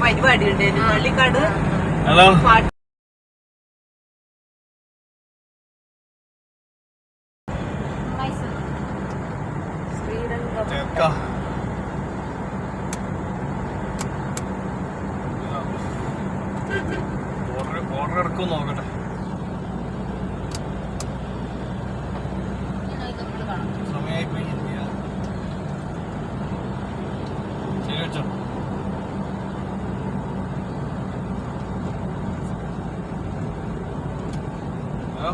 പരിപാടി ഉണ്ടായിരുന്നു പള്ളിക്കാട് hello order എടുക്കും നോക്കട്ടെ. വെച്ചോ ഹലോ?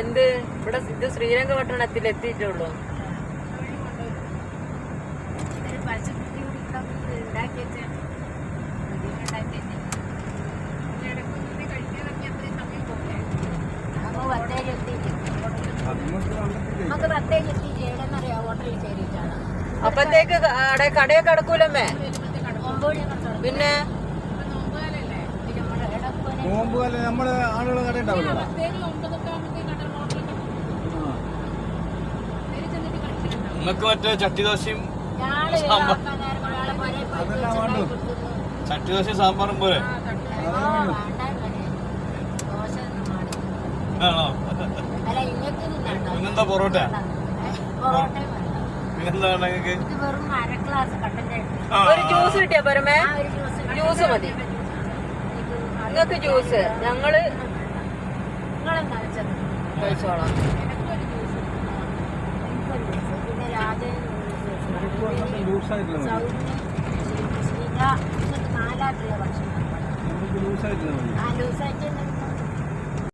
എന്ത്? ഇവിടെ ഇത് ശ്രീരംഗപട്ടണത്തിൽ എത്തിയിട്ടുള്ളൂ നമുക്ക് പ്രത്യേകിച്ച് എത്തിയിട്ട് എവിടെന്നറിയാം ഹോട്ടലിൽ കയറിയിട്ടാണ്. അപ്പത്തേക്ക് അവിടെ കടയൊക്കെ അടക്കൂലമ്മേ? പിന്നെ? നോമ്പ് കാലം നമ്മൾ ആളുകൾ കട ഉണ്ടാവില്ല നിങ്ങൾക്ക് മറ്റേ ചട്ടി ദോശയും ഞാൾ സാമ്പാർ. ആൾക്കാരെ ഒരാളെ പോലെ അര പൊറോട്ട ഒരു ജ്യൂസ് കിട്ടിയ പോരമേ ഒരു ജ്യൂസ് ജ്യൂസ് മതി. നിങ്ങൾക്ക് ജ്യൂസ് ഞങ്ങൾ കഴിച്ചോളാം. ലൂസായിട്ടുള്ള ഭക്ഷണം. ലൂസായിട്ടുള്ള